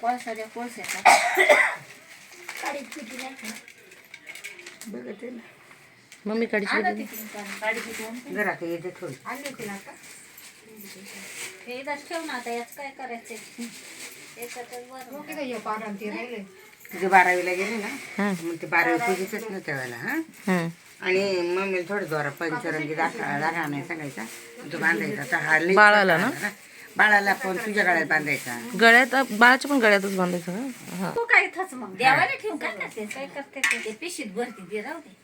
कोळसा कोळसा ना मम्मी आता येते थोडी. आणली होती ना आता. हे इथंच ठेव ना आता याच काय करायचंय? याच्यातच बरं. तुझे बारावीला गेले ना? हा. मग ते बारावी पूजेचंच ना त्यावेळेला हा? हा. आणि मम्मीला थोडं जोरा पंचरंगी दाखवा दाखवा नाही सांगायचा. तो बांधायचा तर हा बाळाला ना? बाळाला पण तुझ्या गळ्यात बांधायचा? गळ्यात बाळाच्या पण गळ्यातच बांधायचं का हा. तू काय इथंच मग? देवाला ठेवून काय करते काय करते ते? ते पिशीत भरती दे राहू दे.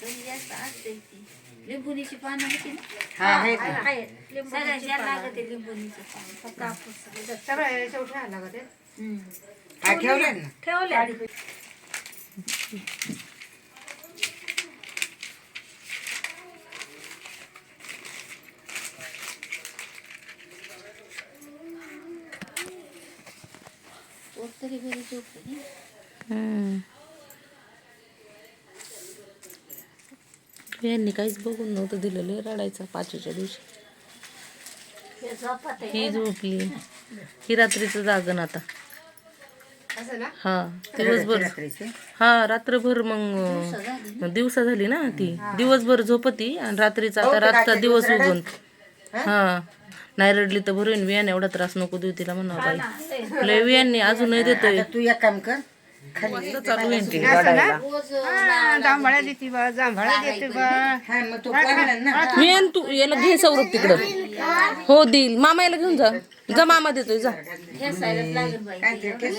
कमी जास्त असते ती लिंबुनीची पानं होती ना? हा आहेत ना सगळ्याच्या लागते लिंबुनीची पानं. फक्त कापूस हम्म. हा ठेवलाय ना. ठेवले तरी बरी झोपली हम्म. यांनी काहीच बघून नव्हतं दिलेलं रडायचा पाचवीच्या दिवशी. हे ही झोपली. ही रात्रीचं जागण आता. हा दिवसभर. हा रात्रभर मग दिवसा झाली ना ती. दिवसभर झोपती आणि रात्रीचा आता रातचा दिवस उगून हा. नाही रडली तर होईन वियाने एवढा त्रास नको देऊ तिला म्हणा बाई. लय वियांनी अजूनही देतोय. तू एक काम कर चालू आहे ती रडायला. हा मग तो पाहिला ना. वियान तू याला घे सौरभ तिकडं. हो देईल. मामा याला घेऊन जा. जा मामा देतोय जा. ह्या साईडला लागेल बाई काय ते केस?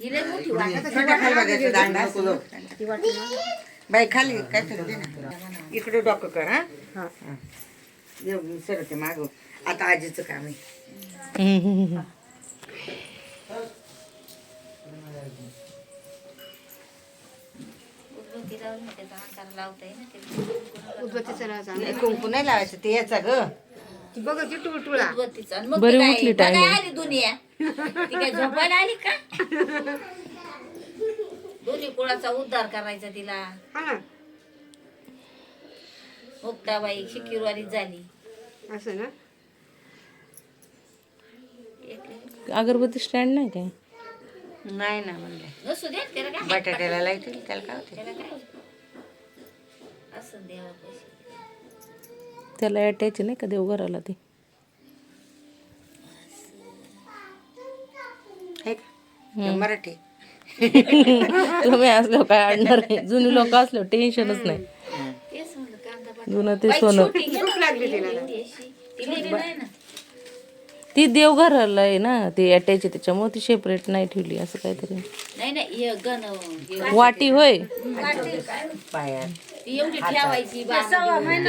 लय मोठी वाटत. छोट्या खाली बघायचं दांडा बाई खाली काय तरी दे ना. इकडे डोकं कर हा. हा. सरते माग. आता आजीचं काम आहे. कुंकू नाही लावायचं ते याचा ग. बरी उठली. आली दुनिया. ती काय झोपायला आली का? दोन्ही कुळाचा उद्धार करायचा तिला. मुक्ताबाई शिकीरवारी झाली. असं ना? अगरबत्ती स्टँड नाही काय? नाही ना म्हणलं. बटाट्याला लायतील त्याला काय होते त्याला अटॅच नाही का देवघराला ते? आहे का? ते मराठी. तुम्ही असल्यावर काय अडणार आहे जुनी लोक असल्यावर टेन्शनच नाही. जुनं ते सोनं. ती नाही देवघराला आहे ना ती अटॅच आहे त्याच्यामुळे ती सेपरेट नाही ठेवली असं काहीतरी. नाही नाही हे गण हे वाटी होय? ती एवढी ठेवायची ते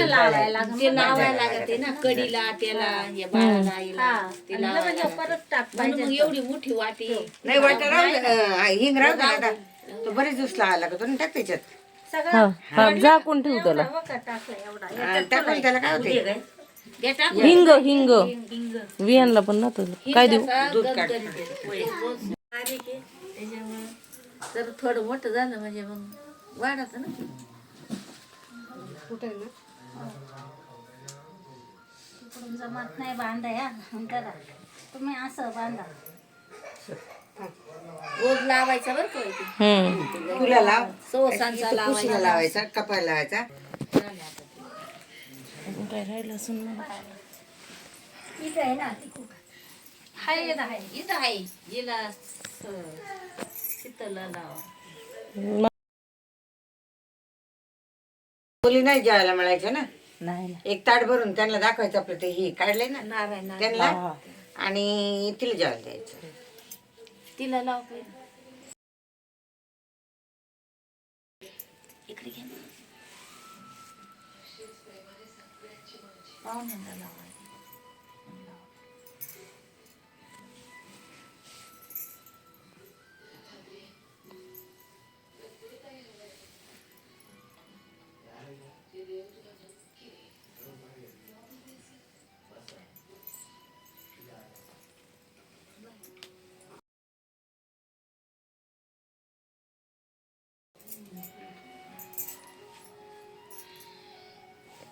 लावायला लागते ना कडीला त्याला या बाळाला आईला ते लावायला परत टाक म्हणून मग एवढी मोठी वाटी. नाही वाटत राहू दे. अं, हिंग राहू दे आता. तो बरेच दिवस लावा लागतो ना टाक त्याच्यात. हा हा झाकून ठेवू त्याला. टाकून त्याला काय होते. हिंग हिंग. वियांना पण ना काय देऊ? जर थोडं मोठं झालं म्हणजे मग वाढत ना. जमत नाही बांधा या. करा. तुम्ही असं बांधा. रोज लावायचा बरं का. हम्म. तुला लाव. कुशीला लावायचा. कपायला लावायचा. काय राहिलं असून मग. इथं आहे ना ती कुठं हाय इथं आहे. इथं आहे. हिला शीतला लावा. मुली नाही जेवायला मिळायच्या ना? नाही एक ताट भरून त्यांना दाखवायचं आपलं ते ही काढले ना? नारायण नारायण. त्यांना? आणि तिला जेवायला द्यायचं. तिला लाव पहिलं. इकडे घे ना. पाहुण्यांना लावा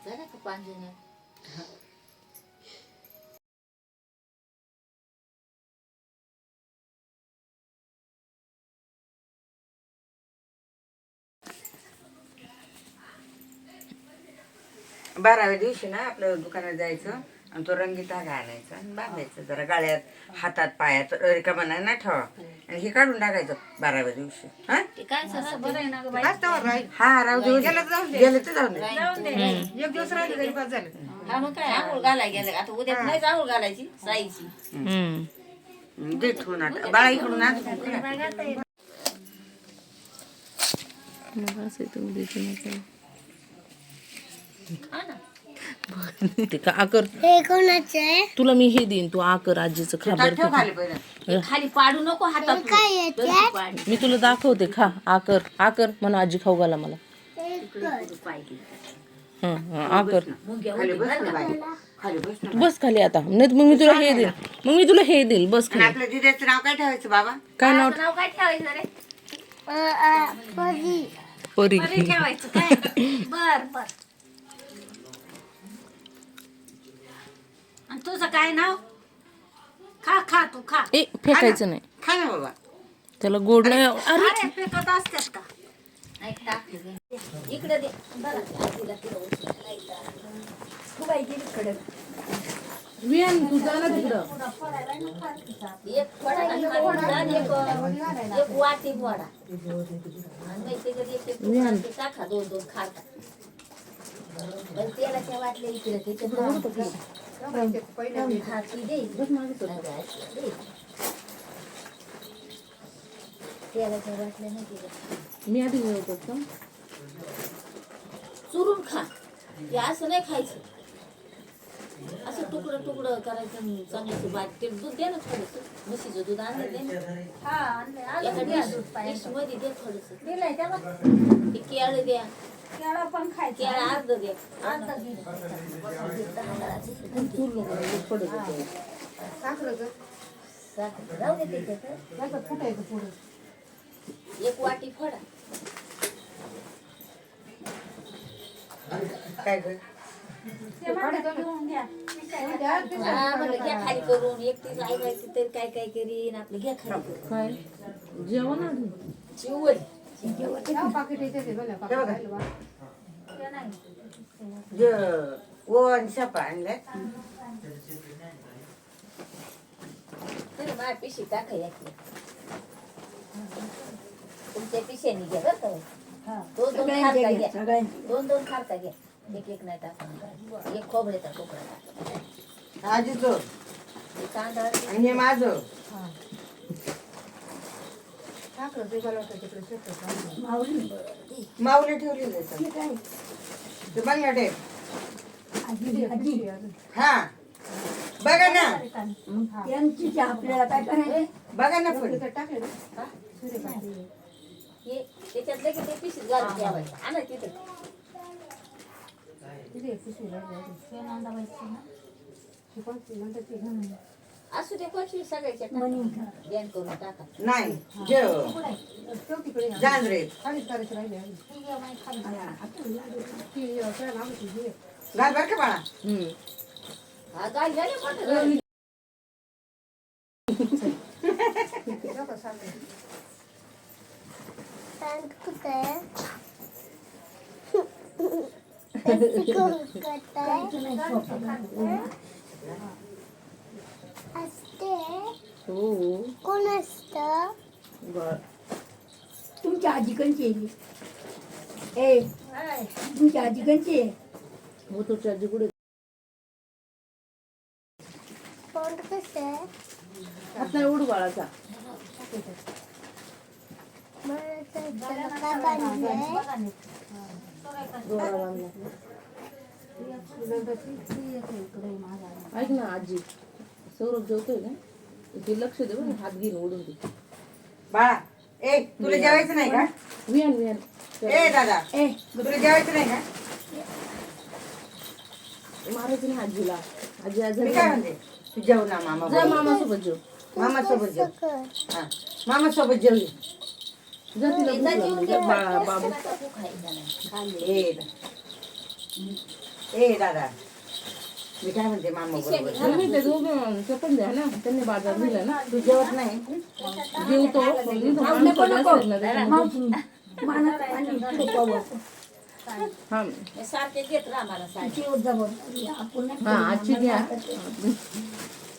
झालं का पांजण्या बाराव्या दिवशी ना आपलं दुकानात जायचं आणि तो रंगीता घालायचा आणि बांधायचं. जरा गाळ्यात हातात पायात रिकामाना ना ठेवा. आणि हे काढून टाकायचं बाराव्या दिवशी. हा? राहू दे गेलं तर एक दिवस राहिले तरी पाच हा मग काय? आंघोळ घालाय गेलं आता उद्या आंघोळ घालायची साईची. बाळा इकडून? हा तुला मी हे देईन तू आकर आजीचं खा बरं ठेव खाली पहिलं. खाली पाडू नको हातात. मी तुला दाखवते खा. आकर आकर. म्हणून आजी खाऊ घाला मला. हं, खाली बस ना बाई. खाली बस ना तू बस खाली आता. नाही तर मग मी तुला हे देईल. मग मी तुला हे देईल. बस आणि खाली. आपल्या दिद्याचं नाव काय ठेवायचं बाबा? काय नाव? नाव काय ठेवायचं रे? परी. परी. ठेवायचं काय? बर बर. आणि तुझं काय नाव? खा खा तू खा. ए फेकायचं नाही. खा ना बाबा. त्याला गोड नाही. अरे अरे. फेकत असतात का. इकडे दे. बरं आजीला तिला उचलायला इथं. तू बाई गेली कडे तू जा ना तिकडं एक वडा आणि एक एक वाटी वडा आणि मग त्याच्यात एक एक तुकडा ते टाका दोन दोन खाता. पण तेलाच्या वाटल्या इकडे त्याच्यात हा ती दे दे. तेलाच्या वाटल्या नाही केल्या मी आधी चुरून खा. हे असं नाही खायचं. असं तुकडं तुकडं करायचं आणि चांगलं बाट ते दूध दे ना थोडंसं. म्हशीचं दूध आणलं दे ना एका डिश डिशमध्ये दे थोडंसं. हे केळं द्या. केळं पण खायचं. केळं अर्ध द्या. अर्ध साखर जाऊ दे त्याच्यात. एक वाटी फोडा. काय कर हा बरं घ्या. खाली करून. एकटीच आई बायची तर काय काय करीन? आपलं घ्या खाली करून. काय? जेवण आधी? चिवड हे बघा. जे ओवन शापा आणल्या. तरी माझ्या पिशी टाका तुमच्या पिशानी घ्या बरं का. दोन दोन खारका घ्या दोन दोन घ्या. एक एक नाही टाका एक तुकडा टाका आजीचं. एक कांदा आणि हे माझं. माऊली. ठेवलेलं आहे. ते बघ ना ते. हा. बघा ना. आपल्याला काय करायचं? बघा ना पण हे. त्याच्यातलं की ते पिशीत घालून ठेवायचं. आणा तिथे. असू दे पंचवीस सगळ्याच्या ध्यान करून टाका नाही जेव जांजरे घाल बर का बाळा. हा झाले मोठं हो हो कोण असतं तुमची आजी कंची ए तुमची आजी कंची हो तुझी आजी कुठे? कोण कसं आहे नाही उडू बाळाचा मला काय ऐक ना आजी सौरभ जेवतोय ना ते लक्ष दे बरं हात घेऊन ओढून दे. बाळा ए तुला जेवायचं नाही का? विहान विहान. ए दादा ए तुला जेवायचं नाही का? मारायचं ना आजीला. आजी आज मी काय म्हणते? तू जेव ना मामा जा मामा सोबत जेव. मामा सोबत जेव. हा मामा सोबत जेवली. ए दा- ए दादा. मी काय म्हणते मामा बरोबर? तुम्ही ते दोघं चपन द्या ना. त्यांनी बाजार दिला ना. तू जेवत नाही? जेवतो. पण पाणी. हा हे. सारखे घेत राहा मला साडी जबाबदारी आपण नाही हा आजची घ्या.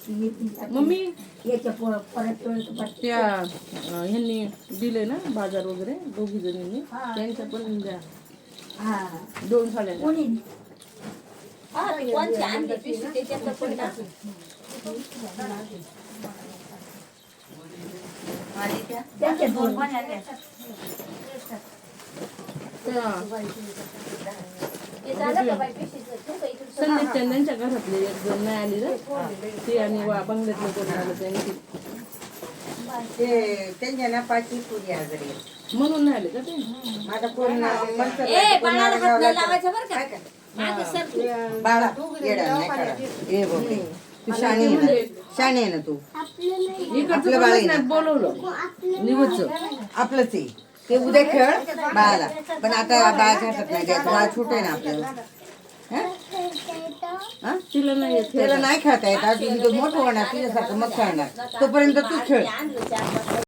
मम्मी? याच्या प- परत त्या ह्यांनी दिले ना बाजार वगैरे दोघी जणींनी. त्यांच्या पण द्या. हा. दोन साड्या हा त्या संदीप त्यांच्या घरातले एक जण नाही आली ना ते आणि वा बंगल्यातलं कोण आलं त्यांनी ते त्यांच्या ना पाचवी पुरी आजारी आहे. म्हणून नाही आले का ते? माझा कोण पंचर ए बाळाला हात नाही लावायचा बरं का? मागं सर तू. बाळा येडा नाही काढा. ए बोलते तू शाणी आहे ना. शाणी आहे ना तू? इकडचं आपलं बाळ आहे कोणीच ना. नाही बोलवलं. निवडचं आपलंच आहे. ते उद्या खेळ बाळाला. पण आता बाळाच्या हातात नाही द्यायचं बाळ छोट आहे ना आपलं हं? हं? तिला नाही येत. त्याला नाही खेळता येत. अजून तो मोठं होणार तिच्यासारखं मग खेळणार. तोपर्यंत तू खेळ.